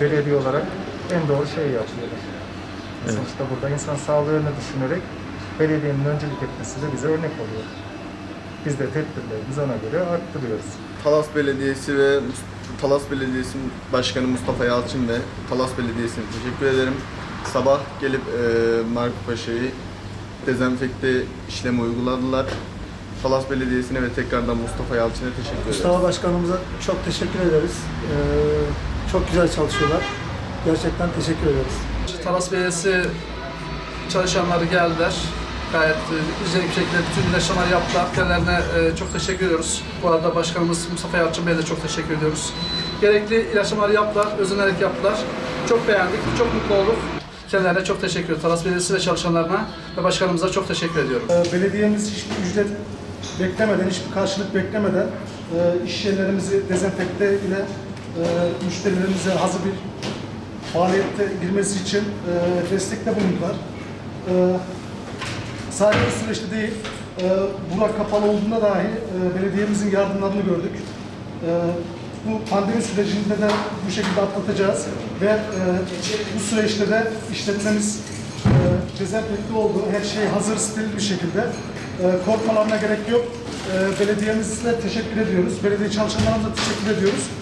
belediye olarak en doğru şeyi yapıyorlar. Evet. Sonuçta burada insan sağlığını düşünerek belediyenin öncelik etmesi de bize örnek oluyor. Biz de tedbirlerimizi ona göre arttırıyoruz. Talas Belediyesi ve Talas Belediyesi Başkanı Mustafa Yalçın ve Talas Belediyesi'ne teşekkür ederim. Sabah gelip e, Mark Paşa'yı dezenfekte işlemi uyguladılar. Talas Belediyesi'ne ve tekrardan Mustafa Yalçın'a teşekkür ederim. Mustafa Başkanımıza çok teşekkür ederiz. Ee, çok güzel çalışıyorlar. Gerçekten teşekkür ederiz. Talas Belediyesi çalışanları geldiler. Gayet e, güzel bir şekilde bütün ilaçlamaları yaptılar. Kendilerine e, çok teşekkür ediyoruz. Bu arada Başkanımız Mustafa Yalçın Bey'e de çok teşekkür ediyoruz. Gerekli ilaçlamaları yaptılar, özenerek yaptılar. Çok beğendik, çok mutlu olduk. Kendilerine çok teşekkür ediyoruz. Talas Belediyesi ve çalışanlarına ve başkanımıza çok teşekkür ediyorum. Ee, Belediyemiz hiçbir ücret beklemeden, hiçbir karşılık beklemeden e, iş yerlerimizi dezenfekte ile e, müşterilerimize hazır bir faaliyette girmesi için e, destekte bulundular. E, sadece bu süreçte değil, e, Burak kapalı olduğunda dahi e, belediyemizin yardımlarını gördük. E, bu pandemi sürecinde de bu şekilde atlatacağız ve e, bu süreçte de işletmemiz e, dezenfekte oldu. Her şey hazır, steril bir şekilde. E, korkmalarına gerek yok. E, belediyemize teşekkür ediyoruz. Belediye çalışanlarımıza teşekkür ediyoruz.